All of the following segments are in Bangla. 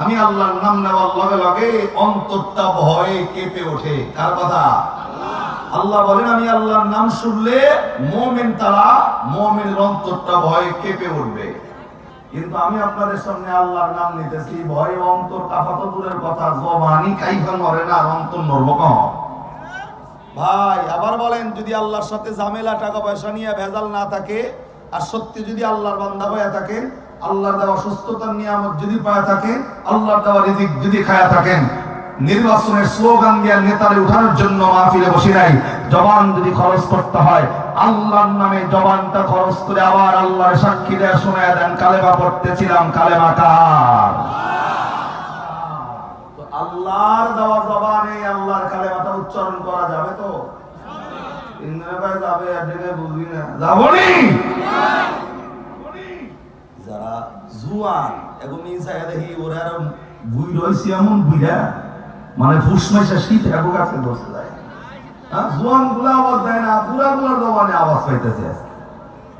আমি আল্লাহর নাম নেওয়ার লগে লগে অন্তরটা ভয়ে কেঁপে ওঠে। কার কথা? আল্লাহ বলেন, আমি আল্লাহর নাম শুনলে মোমেন তারা মোমেনের অন্তরটা ভয়ে কেঁপে উঠবে। কিন্তু আমি আপনাদের সামনে আল্লাহর নাম নিতেছি, ভয়ে অন্তর কাফাত দূরের কথা, জবানি কাইফা মরে না আর অন্তর নড়ব ভাই, আবার বলেন, যদি আল্লাহর সাথে ঝামেলা, টাকা পয়সা নিয়ে ভেজাল না থাকে, আর সত্যি যদি আল্লাহর বান্দা হয়ে থাকেন আল্লাহর দেওয়া সুস্থতার নিয়ামত যদি পায় থাকেন আল্লাহর দেওয়া রিজিক যদি খায়া থাকেন। নির্বাচনের স্লোগান দিয়ে নেতারে উঠানোর জন্য মাহফিলে বসে নাই। জবান যদি খরচ করতে হয়, আল্লাহর নামে জবানটা খরচ করে আবার আল্লাহর সাক্ষী দেয়া শোনায় দেন, কালেমা পড়তেছিলাম, কালেমা কার? আল্লাহর দেওয়া জবানে আল্লাহর কালেমাটা উচ্চারণ করা যাবে তো? ইন্দ্রে ভাই যাবে এদিকে বুঝবি না। যাবনি? জুয়ান এখন ইনসাই দেখি ওরা বুই রয়েছে এমন বুইরা মানে ফুস মাইসা শীত এগো গাছে বসে যায়। হ্যাঁ জুয়ানগুলা আওয়াজ দেয় না পুরা গুলার জবানে আওয়াজ পাইতেছে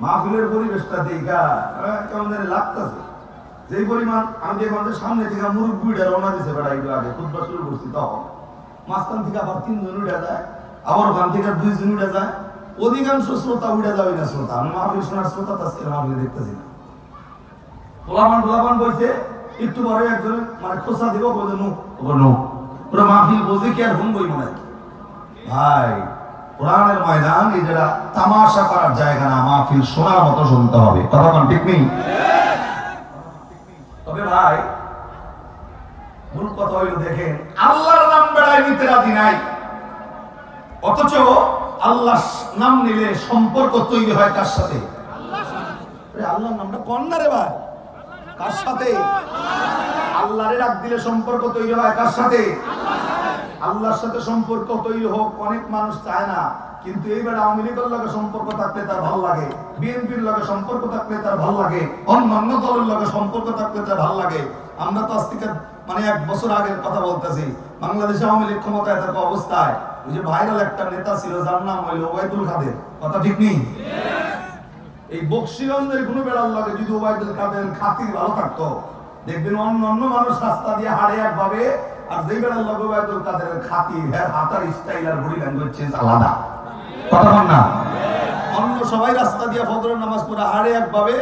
মাহফিলের পরিবেশটা দেখা হ্যাঁ, কেমন জানি লাগতেছে। যেই পরিমাণ আমি দেখলাম যে সামনে থেকে মুরব্বীটা রওনা দিছে বেড়া একটু আগে খুদবা শুরু করছি তখন। মাঝখান থেকে আবার তিনজন উঠে যায় আবার ওখান থেকে দুইজন উঠে যায়। অধিকাংশ শ্রোতা উঠে যাবে না শ্রোতা আমি মাহফিল শোনার শ্রোতা আজকে মাহফিলে দেখতেছি না। পোলাপান পোলাপান বলছে, একটু পরে একজন মানে খোসা দিব, বলে নো নো। পুরো মাহফিল বলতে কি আর ঘুম বই মনে ভাই, কোরআনের ময়দান এই যেটা তামাশা করার জায়গা না, মাহফিল শোনার মতো শুনতে হবে। কথা কোন ঠিক নেই? তবে ভাই, মূল কথা হইল দেখেন, আল্লাহর নাম বেড়ায় নিতে রাজি নাই। অথচ আল্লাহ নাম নিলে সম্পর্ক তৈরি হয় কার সাথে? আল্লাহর নামটা কন না রে ভাই? কার সাথে? আল্লাহরে ডাক দিলে সম্পর্ক তৈরি হয় কার সাথে? আল্লাহর সাথে সম্পর্ক তৈরি হোক অনেক মানুষ চায় না, কিন্তু এইবার আওয়ামী লীগের লগে সম্পর্ক থাকলে তার ভালো লাগে, বিএনপির লগে সম্পর্ক থাকলে তার ভালো লাগে, অন্যান্য দলের লগে সম্পর্ক থাকলে তার ভালো লাগে। আমরা তো আজ থেকে মানে এক বছর আগের কথা বলতেছি, বাংলাদেশে আওয়ামী লীগ ক্ষমতায় থাকা অবস্থায় ওই যে ভাইরাল একটা নেতা ছিল, যার নাম হইল ওবায়দুল কাদের। কথা ঠিক নেই? এই বক্সিগঞ্জের কোনো বেড়াল লাগে যদি ওবায়দুল কাদের খাতির ভালো থাকতো। দেখবেন অন্য অন্য মানুষ রাস্তা দিয়ে হাড়ে একভাবে আর যেই বেড়ার লাগে ওবায়দুল কাদের খাতির হ্যাঁ হাতার স্টাইল আর বডি ল্যাঙ্গুয়েজ আলাদা। কথা না। অন্য সবাই রাস্তা দিয়ে ফজরের নামাজ পড়ে হাড়ে একভাবে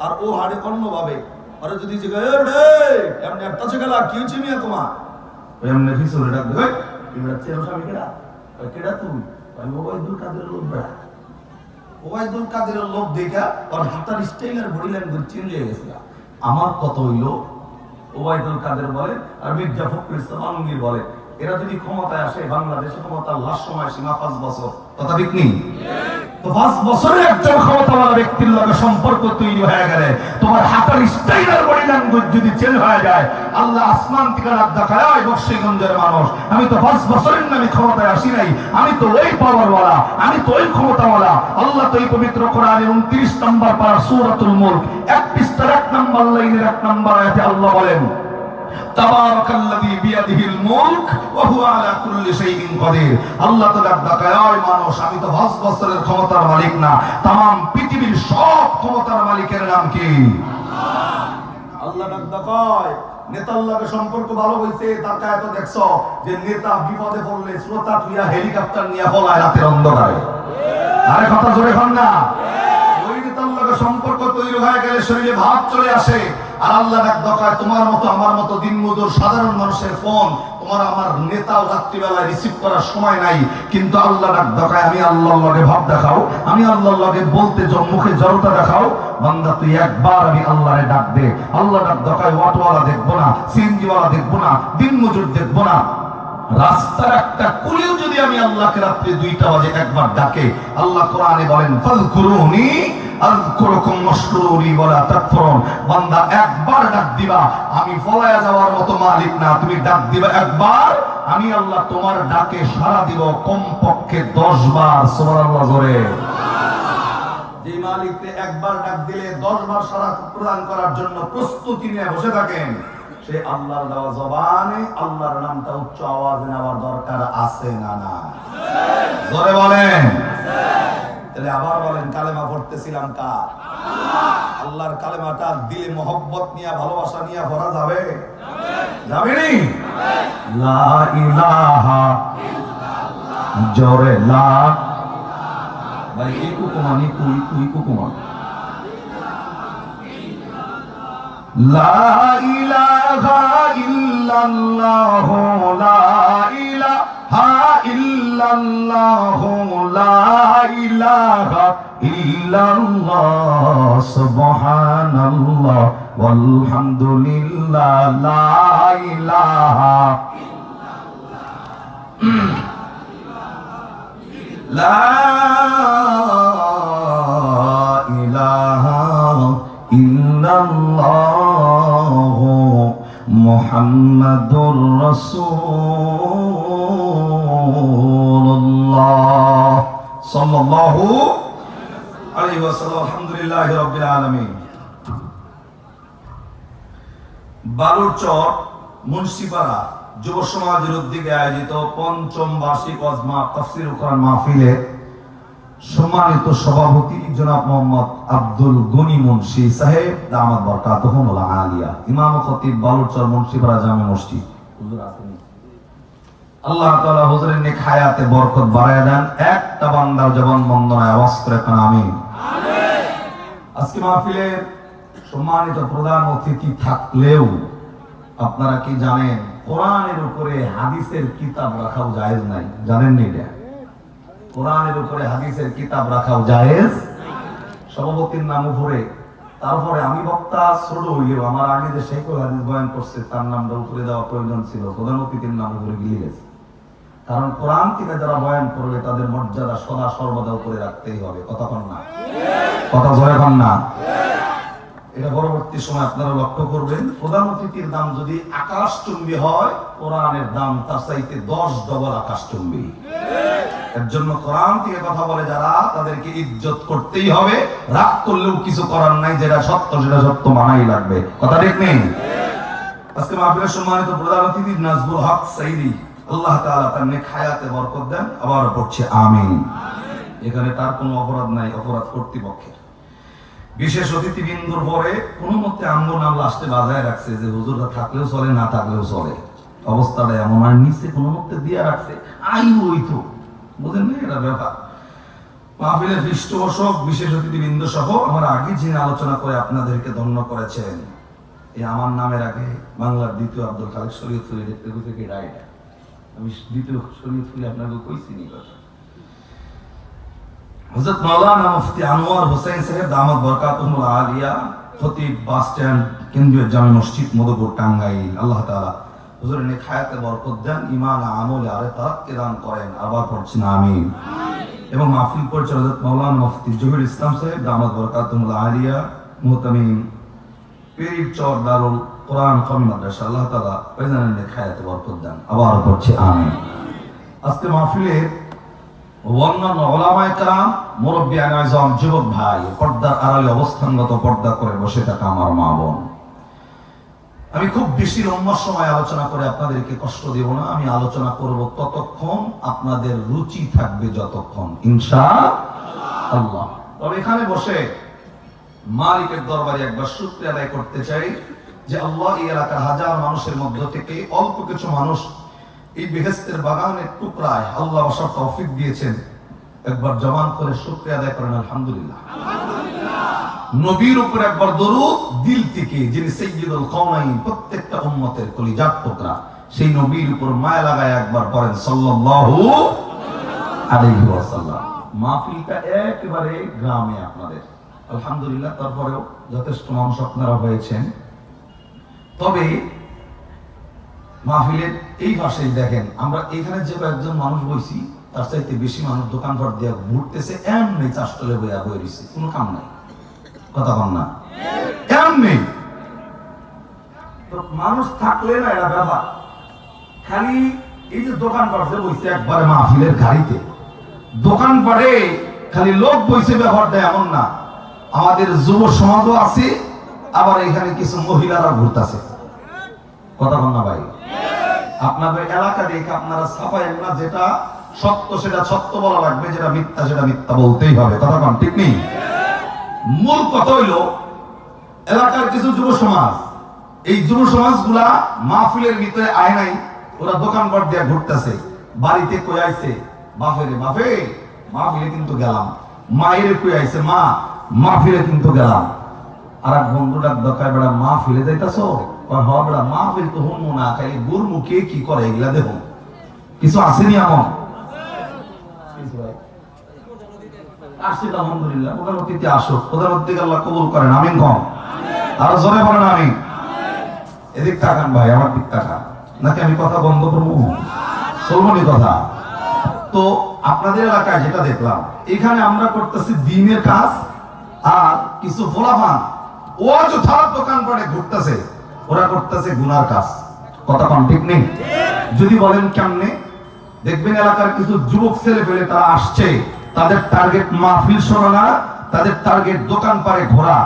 আর ও হাড়ে অন্য ভাবে আরে যদি জিজ্ঞাসা "এ রে, এমনি একটা কি তোমার? এমনি ডাক দেবে তুমি স্বামী কেডা? তুমি আমি ওবায়দুল কাদের লোক ওবায়দুল কাদেরের লোক দেখা ওর হাতার স্টাইলের বডি ল্যাঙ্গুয়েজ চেঞ্জ হয়ে গেছে। আমার কত হইল? ওবায়দুল কাদের বলে আর মির্জা ফখরুল ইসলাম আলমগীর বলে। এরা যদি ক্ষমতায় আসে, বাংলাদেশে ক্ষমতার লাস্ট সময় সীমা পাঁচ বছর। কথা ঠিক নেই? পাঁচ বছরে একজন ক্ষমতাওয়ালা ব্যক্তির লগে সম্পর্ক তৈরি হয়ে গেলে তোমার হাতের স্টাইল আর বডি যদি চেঞ্জ হয়ে যায়, আল্লাহ আসমান থেকে দেখায় ওই বর্ষীগঞ্জের মানুষ, আমি তো পাঁচ বছরের নামে ক্ষমতায় আসি নাই, আমি তো ওই পাওয়ারওয়ালা আমি তো ওই ক্ষমতাওয়ালা। আল্লাহ তো এই পবিত্র কোরআনে উনত্রিশ নম্বর পারা সুরাতুল মুলক, এক পৃষ্ঠার এক নম্বর লাইনের এক নম্বর আয়াতে আল্লাহ বলেন তাবারাকাল্লাযী বিয়াদিহিল মুলক ওয়া হুয়া আলা কুল্লি শাইইন কদির আল্লাহ তাআলা ডাকায় ওই মানুষ আমি তো 5 বছরের ক্ষমতার মালিক না तमाम পৃথিবীর সব ক্ষমতার মালিকের নাম কি আল্লাহ ডাক ডাকায় নেতার লগে সম্পর্ক ভালো হইছে তাকে এত দেখছো যে নেতা বিপদে পড়লে শ্রোতা তুইয়া হেলিকপ্টার নিয়ে পলায় রাতের অন্ধকারে আরে কথা জোরে হন না ওই নেতার লগে সম্পর্ক তৈরি হয়ে গেলে শরীরে ভাব চলে আসে আর আল্লাহ ডাক দকায় তোমার মতো, আমার মতো দিনমজুর সাধারণ মানুষের ফোন তোমার আমার নেতাও রাত্রিবেলা রিসিভ করার সময় নাই। কিন্তু আল্লাহ ডাক দকায় আমি আল্লাহর লগে ভাব দেখাও, আমি আল্লাহর লগে বলতে মুখে জড়তা দেখাও। বান্দা, তুই একবার আমি আল্লাহরে ডাক দে। আল্লাহ ডাক দকায় অটোওয়ালা দেখব না, সিএনজিওয়ালা দেখব না, দিনমজুর দেখব না। রাস্তার একটা কুলিও যদি আমি আল্লাহকে রাত্রে দুইটা বাজে একবার ডাকে, আল্লাহ কোরআনে বলেন ফাল বান্দা একবার ডাক দিবা, আমি ফলায়া যাওয়ার মতো মালিক না, তুমি ডাক দিবা একবার, আমি আল্লাহ তোমার ডাকে সাড়া দিব কমপক্ষে 10 বার জোরে। যে মালিককে একবার ডাক দিলে 10 বার সাড়া প্রদান করার জন্য প্রস্তুতি নিয়ে বসে থাকেন। সে আল্লাহর দেওয়া জবানে আল্লাহর নামটা উচ্চ আওয়াজে নেওয়ার দরকার আছে না না জোরে বলেন। তাহলে আবার বলেন, কালেমা পড়তেছিলাম কার? আল্লাহর কালেমাটা দিলে মহব্বত নিয়ে, ভালোবাসা নিয়ে ভরা যাবে? যাবেনি লা ইলাহা জোরে, লা ভাই, এই কুকুমা নি, কুই কুই কুকুমা। লা ইলাহা ইল্লাল্লাহ লা ইলাহা ইল্লাল্লাহ লা ইলাহা ইল্লাল্লাহ সুবহানাল্লাহ walhamdulillah লা ইলাহা لا إله إلا الله মোহাম্মদুর রসুল্লাহ সাল্লাল্লাহু আলাইহি ওয়াসাল্লাম, আলহামদুলিল্লাহি রাব্বিল আলামিন। বালুরচর মুন্সিপাড়া যুব সমাজের উদ্যোগে আয়োজিত পঞ্চম বার্ষিক অজমা তফসির কোরআন মাহফিলে সম্মানিত সভাপতি জনাব মোহাম্মদ আব্দুল গনি মুন্সি সাহেব দামাত বরকাতুহুমুল আলিয়া ইমাম খতিব বালুরচর মুন্সিপাড়া জামে মসজিদ। আল্লাহ তাআলা হুজুরের নেক হায়াতে বরকত বাড়ায় দেন একটা বান্দার জবান বন্দনায় আওয়াজ করে কোন আমিন। আজকে মাহফিলের সম্মানিত প্রধান অতিথি থাকলেও আপনারা কি জানেন কোরআনের উপরে হাদিসের কিতাব রাখাও জায়েজ নাই? জানেন নি এটা? কোরআনের উপরে হাদিসের কিতাব রাখাও জায়েজ। সভাপতির নাম উপরে তারপরে আমি বক্তা ছোট হইলেও আমার আগে যে শেখুল হাদিস বয়ান করছে, তার নামটা উপরে দেওয়া প্রয়োজন ছিল। প্রধান অতিথির নাম উপরে গিয়ে গেছে। কারণ কোরআন থেকে যারা বয়ান করবে, তাদের মর্যাদা সদা সর্বদা উপরে রাখতেই হবে। কথা কন না। কথা জয় কন না। এটা পরবর্তী সময় আপনারা লক্ষ্য করবেন, প্রধান অতিথির দাম যদি আকাশ চুম্বি হয়, কোরআনের দাম তার চাইতে দশ ডবল আকাশ চুম্বি এর জন্য কোরআন থেকে কথা বলে যারা তাদেরকে ইজ্জত করতেই হবে। রাগ করলেও কিছু করার নাই যেটা সত্য সেটা সত্য মানাই লাগবে। কথা ঠিক নেই? আজকে মাহফিলের সম্মানিত প্রধান অতিথি নাজবুল হক সাইদি আল্লাহ তাআলা তার নেক হায়াতে বরকত দেন। আবার পড়ছে আমিন। এখানে তার কোনো অপরাধ নাই অপরাধ কর্তৃপক্ষের। বিশেষ অতিথি বিন্দুর পরে কোনো মতে নাম লাস্টে বাজায় রাখছে যে হুজুররা থাকলেও চলে না থাকলেও চলে। অবস্থাটা এমন আর নিচে কোনো মতে দিয়ে রাখছে। আই ওই তো বুঝেন না এটা ব্যাপার। মাহফিলের পৃষ্ঠপোষক বিশেষ অতিথি বিন্দু সহ আমার আগে যিনি আলোচনা করে আপনাদেরকে ধন্য করেছেন এই আমার নামের আগে বাংলার দ্বিতীয় আব্দুল খালেক শরীয়ত ফুলি দেখতে থেকে রায়টা আমি দ্বিতীয় শরীয়ত ফুলি আপনাকে কইছি নি কথা। হযরত মাওলানা মুফতি আনোয়ার হোসেন সাহেব দামাত বরকাতুহুল আলিয়া খতিব বাস স্ট্যান্ড কেন্দ্রীয় জামে মসজিদ মধুপুর টাঙ্গাইল, আল্লাহ তাআলা হুজুরের নেক হায়াতে বরকত দেন, ঈমান আমলে আরে তারাক্কি দান করেন। আবার পড়ছেন আমিন। এবং মাহফিল পরিচালক হযরত মাওলানা মুফতি জহির ইসলাম সাহেব, দামাত বরকাতুহুল আলিয়া মুহতামিম, পীর চর দারুল কোরআন কমি মাদ্রাসা, আল্লাহ তাআলা ওইখানে নেক হায়াতে বরকত দেন। আবার পড়ছে আমিন। আজকে মাহফিলের অন্যান্য ওলামায়ে কেরাম, মুরব্বী আনাইজম যুবক ভাই, পর্দার আড়ালে অবস্থানগত পর্দা করে বসে থাকা আমার মা বোন। আমি খুব বেশি লম্বা সময় আলোচনা করে আপনাদেরকে কষ্ট দেব না। আমি আলোচনা করব ততক্ষণ আপনাদের রুচি থাকবে যতক্ষণ, ইনশা আল্লাহ। তবে এখানে বসে মালিকের দরবারে একবার শুক্রিয়া আদায় করতে চাই যে আল্লাহ এই এলাকার হাজার মানুষের মধ্য থেকে অল্প কিছু মানুষ এই বেহেস্তের বাগানের টুকরায় আল্লাহ বসার তৌফিক দিয়েছেন। একবার জবান করে শুক্রিয়া আদায় করেন, আলহামদুলিল্লাহ। নবীর উপর একবার দরুদ, দিল থেকে যিনি সাইয়্যিদুল কওনাইন প্রত্যেকটা উম্মতের কলিজাত টুকরা সেই নবীর উপর মায়া লাগায় একবার পড়েন সাল্লাল্লাহু আলাইহি ওয়াসাল্লাম। মাহফিলটা গ্রামে আপনাদের। আলহামদুলিল্লাহ, তারপরেও যথেষ্ট মানুষ আপনারা হয়েছেন। তবে মাহফিলের এই পাশেই দেখেন, আমরা এখানে যে কয়েকজন মানুষ বইছি, তার চাইতে বেশি মানুষ দোকানপাট দিয়ে ঘুরতেছে, এমনি চাষতলে বইয়া বই কোনো কাম নাই। কথা কম না। এমনি তো মানুষ থাকলে না এটা ব্যাপার। খালি এই যে দোকান পাটে বইছে একবারে মাহফিলের গাড়িতে। দোকান পাটে খালি লোক বইছে ব্যবহার দেয় এমন না। আমাদের যুব সমাজও আছে, আবার এখানে কিছু মহিলারা ঘুরতেছে। কথা বল না ভাই। আপনাদের এলাকা দেখে আপনারা ছাপাইন না যেটা সত্য সেটা সত্য বলা লাগবে, যেটা মিথ্যা সেটা মিথ্যা বলতেই হবে। কথা কন, ঠিক নেই? মূল কথা হইল, এলাকার কিছু যুব সমাজ, এই যুব সমাজগুলা মাহফিলের ভিতরে আয় নাই, ওরা দোকানপাট দিয়ে ঘুরতেছে, বাড়িতে কই আইছে? বাফেরে বাফে মাহফিলে কিন্তু গেলাম। মায়ের কই আইছে মা? মাহফিলে কিন্তু গেলাম। আর এক বন্ধুটা দরকার বেড়া মাহফিলে যাইতাছো? কয়, হ, বেড়া মাহফিল তো হুন না, খালি গুরমু কে করে, এগুলা দেখুন কিছু আসেনি এমন কিছু ভাই? আলহামদুলিল্লাহ। আল্লাহ কবুল করেন। কম। আরও জোরে বলেন আমি এদিক তাকান ভাই, আমার দিক তাকান। নাকি আমি কথা বন্ধ করব? কথা। তো আপনাদের এলাকায় যেটা দেখলাম, এখানে আমরা করতেছি দিনের কাজ আর কিছু ফলাফান। অযথা দোকান পড়ে ঘুরতেছে। ওরা করতেছে গুনার কাজ। কথা কম ঠিক নেই? যদি বলেন কেমনে? দেখবেন এলাকার কিছু যুবক ছেলে পেলে তারা আসছে। তাদের টার্গেট মাহফিল শোনা তাদের টার্গেট দোকান পাড়ে ঘোরা।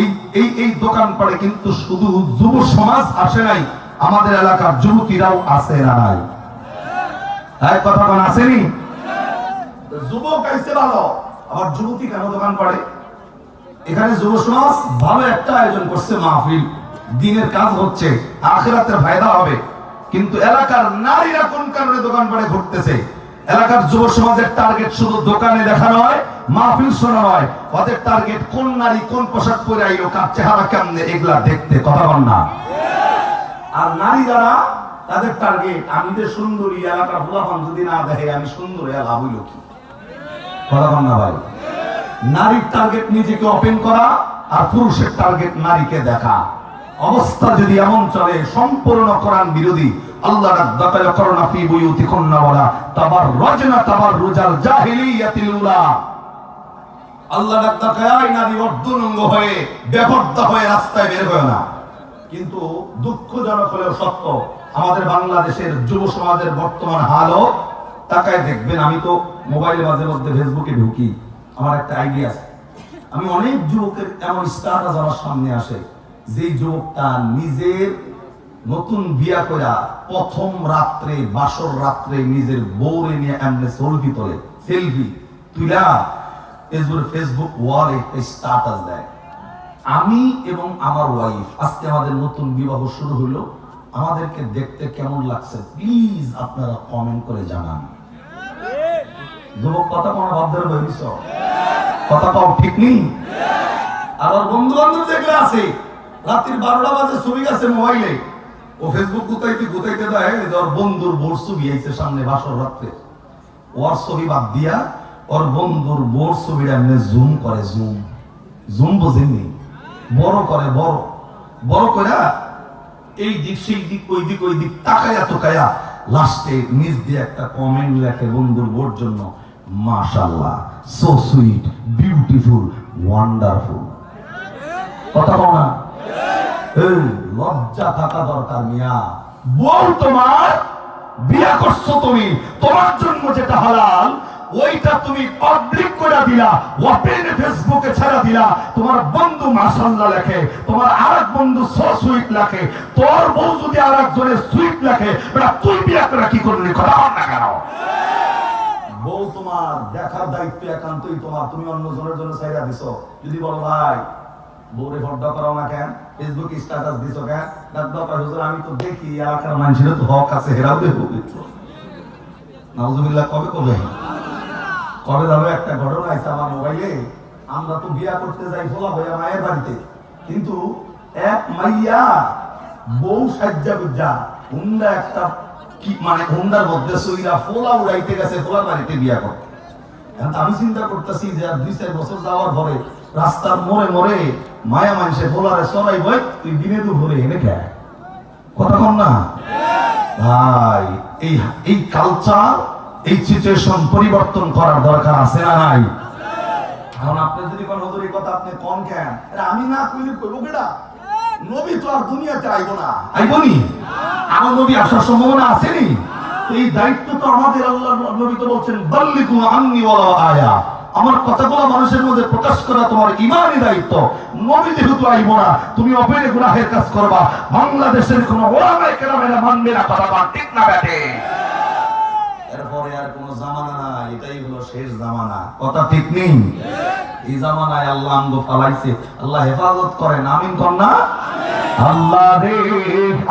এই এই এই দোকান পাড়ে কিন্তু শুধু যুব সমাজ আসে নাই, আমাদের এলাকার যুবতীরাও আসে না নাই। হ্যাঁ কথা কোন আসেনি? যুবক আইসে ভালো, আবার যুবতী কেন দোকান পাড়ে? এখানে যুব সমাজ ভালো একটা আয়োজন করছে মাহফিল। দিনের কাজ হচ্ছে, আখেরাতের ফায়দা হবে। কিন্তু এলাকার নারীরা কোন কারণে দোকান পাড়ে ঘুরতেছে? এলাকার যুব সমাজের টার্গেট শুধু দোকানে দেখা নয়, মাহফিল শোনা নয়। ওদের টার্গেট কোন নারী, কোন পোশাক পরে আইলো, কার চেহারা কেমনে, এগুলা দেখতে কথা বল না। আর নারী যারা তাদের টার্গেট আমি যে সুন্দরী, এলাকার ফুলাফান যদি না দেখে, আমি সুন্দর এ লাভ হইল কি? কথা বল না ভাই। নারীর টার্গেট নিজেকে ওপেন করা আর পুরুষের টার্গেট নারীকে দেখা। অবস্থা যদি এমন চলে, সম্পূর্ণ কোরআন বিরোধী আল্লাহ ফি জাহিলিয়াতিল উলা। আল্লাহ নারী অর্ধনঙ্গ হয়ে, বেপর্দা হয়ে রাস্তায় বের হয় না। কিন্তু দুঃখজনক হলেও সত্য, আমাদের বাংলাদেশের যুব সমাজের বর্তমান হালও তাকায় দেখবেন। আমি তো মোবাইলে মাঝে মধ্যে ফেসবুকে ঢুকি, আমার একটা আইডিয়া আছে। আমি অনেক যুবকের এমন স্টার আমার সামনে আসে যে যুবকটা নিজের নতুন বিয়া করা প্রথম রাত্রে, বাসর রাত্রে নিজের বউরে নিয়ে এমনি সেলফি তোলে। সেলফি তুইলা ফেসবুক ফেসবুক ওয়ালে স্টাটাস দেয়। আমি এবং আমার ওয়াইফ আজকে আমাদের নতুন বিবাহ শুরু হলো আমাদেরকে দেখতে কেমন লাগছে? প্লিজ আপনারা কমেন্ট করে জানান। যুবক, কথা কোনো ভাবদের বলিস? কথা পাও ঠিক নেই? আবার বন্ধু বান্ধব দেখলে আছে। রাত্রির বারোটা বাজে ছবি গেছে মোবাইলে ও ফেসবুক গুতাইতে গুতাইতে দেয় ওর বন্ধুর বোর ছবি আইছে সামনে বাসর রাত্রে। ওর ছবি বাদ দিয়া ওর বন্ধুর বোর ছবিটা এমনি জুম করে জুম জুম বোঝেননি? বড় করে, বড়। বড় করে এই দিক সেই দিক, ওই দিক ওই দিক তাকায়া তোকায়া লাস্টে নিজ দিয়ে একটা কমেন্ট লেখে বন্ধুর বোর জন্য মাশাল্লাহ সো সুইট বিউটিফুল ওয়ান্ডারফুল কথা বল লজ্জা থাকা দরকার মিয়া। বউ তোমার বিয়া করছ তুমি, তোমার জন্য যেটা হালাল, ওইটা তুমি পাবলিক করে দিলা ওপেন ফেসবুকে ছেড়ে দিলা। তোমার বন্ধু মাশাল্লাহ লেখে, তোমার আরেক বন্ধু সো সুইট লেখে, তোর বউ যদি আরেকজনের সুইট লেখে এটা তুই বিয়া করে কি করলি? কথা বল না কেন? বউ তোমার দেখার দায়িত্ব একান্তই তোমার, তুমি অন্য জনের জন্য চাইরা দিছো। যদি বলো, ভাই বউরে ভর্দা করাও না কেন? ফেসবুকে স্ট্যাটাস দিছো কেন? ডাক্তার হুজুর, আমি তো দেখি, এলাকার মানুষের তো হক আছে, হেরাও দেখো নাউজুবিল্লাহ, কবে কবে কবে ধরো একটা ঘটনা আছে আমার মোবাইলে। আমরা তো বিয়া করতে যাই ফোলা হইয়া মায়ের বাড়িতে। কিন্তু এক মাইয়া বউ সাজ্জা গুজ্জা, হুন্ডা একটা কি মানে হুন্ডার মধ্যে সইরা ফোলা উড়াইতে গেছে ফোলার বাড়িতে বিয়া করতে। আমি চিন্তা করতেছি যে দুই চার বছর যাওয়ার পরে রাস্তার মোড়ে মোড়ে মায়া মানুষে ফোলারে সরাই বই, তুই দিনে দুপুরে এনে খায় কথা কম না? ভাই, এই এই কালচার এই সিচুয়েশন পরিবর্তন করার দরকার আছে না নাই? এখন আপনি যদি কোন কথা আপনি কম কেন? আমি না কইলে কইব নবী তো আর দুনিয়াতে আইব না। আইব নি? আমার নবী আসার সম্ভাবনা আছে নি? এই দায়িত্ব তো আমাদের আল্লাহ নবী তো বলছেন বাল্লিকু আয়া। আমার কথাগুলো মানুষের মধ্যে প্রকাশ করা তোমার ইমানই দায়িত্ব। নবী যেহেতু আইব না, তুমি অপেনে গুনাহের কাজ করবা। বাংলাদেশের কোন ওলামায়ে কেরামেরা মানবে না কথা বল, ঠিক না ব্যাটে? এরপরে আর কোন জামানা না এটাই হলো শেষ জামানা। কথা ঠিক নেই? এই জামানায় আল্লাহ আঙ্গ ফালাইছে। আল্লাহ হেফাজত করেন, আমিন কর না? আল্লাহ রে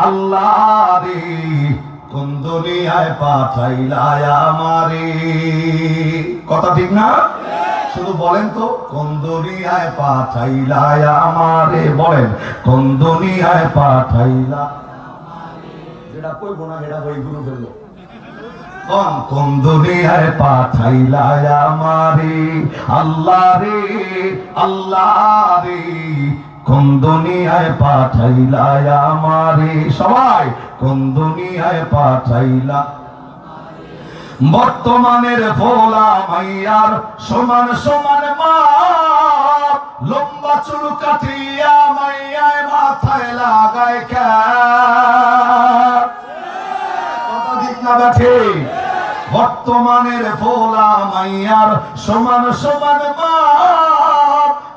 আল্লাহ রে কোন দুনিয়ায় পাঠাইলায় আমারে। কথা ঠিক না? শুধু বলেন তো, কোন দুনিয়ায় পাঠাইলায় আমারে? বলেন, কোন দুনিয়ায় পাঠাইলা যেটা কইব না এটা হই গুরু ফেলল কোন পাঠাইলায় আমারে আল্লাহ রে আল্লাহ রে কোন পাঠাইলায় আমারে? সবাই, কোন দুনিয়ায় পাঠাইলা বর্তমানের ভোলা মাইয়ার সমান সমান মা লম্বা চুল কাটিয়া মাইয়ায় মাথায় লাগায়। কথা না দেখে বর্তমানের ভোলা মাইয়ার সমান সমান মা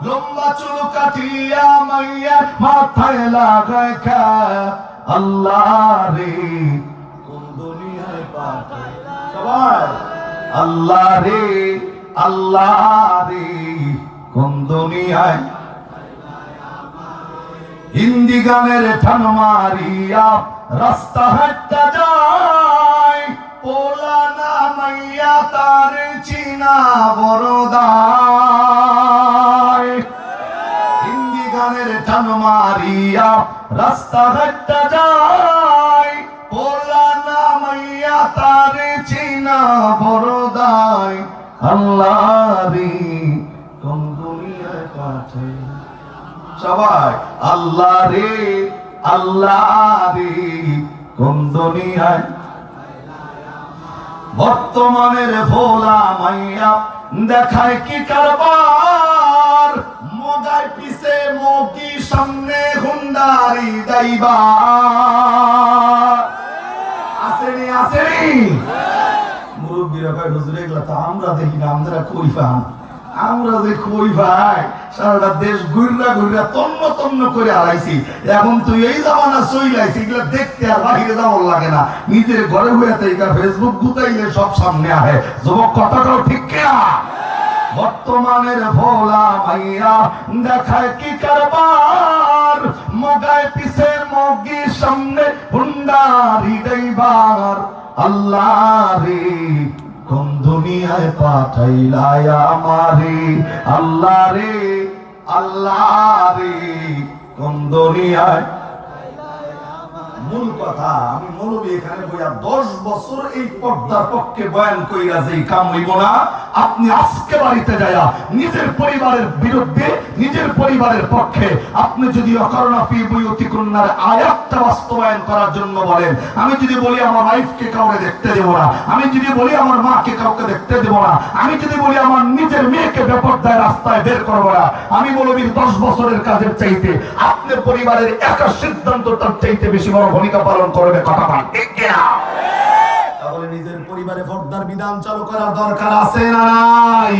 লম্বা চুল কাটিয়া মাইয়ার মাথায় লাগায় খ্যাপ। আল্লাহ রে, কোন দুনিয়ায় সবাই আল্লাহ রে আল্লাহ রে কোন দুনিয়ায়? হিন্দি গানের ঠান মারিয়া রাস্তা হাঁটতে যায়। পোলা না মাইয়া তার চিনা বড়দায় হিন্দি গানের টান মারিয়া রাস্তা হাঁটতে যায়। তার চিনা বড়দায় আল্লাহ রে কোন দুনিয়ায় পাঠাই সবাই আল্লাহ রে কোন দুনিয়ায়। বর্তমানের ভোলা মাইয়া দেখায় কি কারবার? মগায় পিছে মকি সামনে হুন্ডারি দাইবা আসেনি আসেনি মুরব্বীরা ভাই হুজুরে, এগুলা তো আমরা দেখি না, আমরা কই পান আমরা যে কই ভাই? সারাটা দেশ ঘুররা ঘুররা তন্ন তন্ন করে হারাইছি। এখন তুই এই জামানা চইলাইছি এগুলা দেখতে আর বাহিরে যাওয়ার লাগে না। নিজের ঘরে হয়ে থেকে ফেসবুক গুতাইলে সব সামনে আহে। যুবক কথাটাও ঠিক কেনা? বর্তমানের ভোলা ভাইয়া দেখায় কি কারবার? মগায় মগি সামনে হুন্ডারি দেবার আল্লাহ রে কোন দুনিয়ায় পাঠাইলায় আমারে? আল্লাহ রে আল্লাহ রে কোন দুনিয়ায় মূল কথা, আমি মৌলবী এখানে বইয়া দশ বছর এই পর্দার পক্ষে বয়ান কইরা যে কাম হইব না, আপনি আজকে বাড়িতে যায়া নিজের পরিবারের বিরুদ্ধে, নিজের পরিবারের পক্ষে আপনি যদি আয়াতটা বাস্তবায়ন করার জন্য বলেন, আমি যদি বলি আমার ওয়াইফকে কাউকে দেখতে দেব না, আমি যদি বলি আমার মাকে কাউকে দেখতে দেব না, আমি যদি বলি আমার নিজের মেয়েকে বেপরদায় রাস্তায় বের করব না, আমি বলবি দশ বছরের কাজের চাইতে, আপনার পরিবারের একা সিদ্ধান্ত তার চাইতে বেশি বড় ভূমিকা পালন করবে কথা পান ঠিক কিনা? তাহলে নিজের পরিবারে পর্দার বিধান চালু করার দরকার আছে না নাই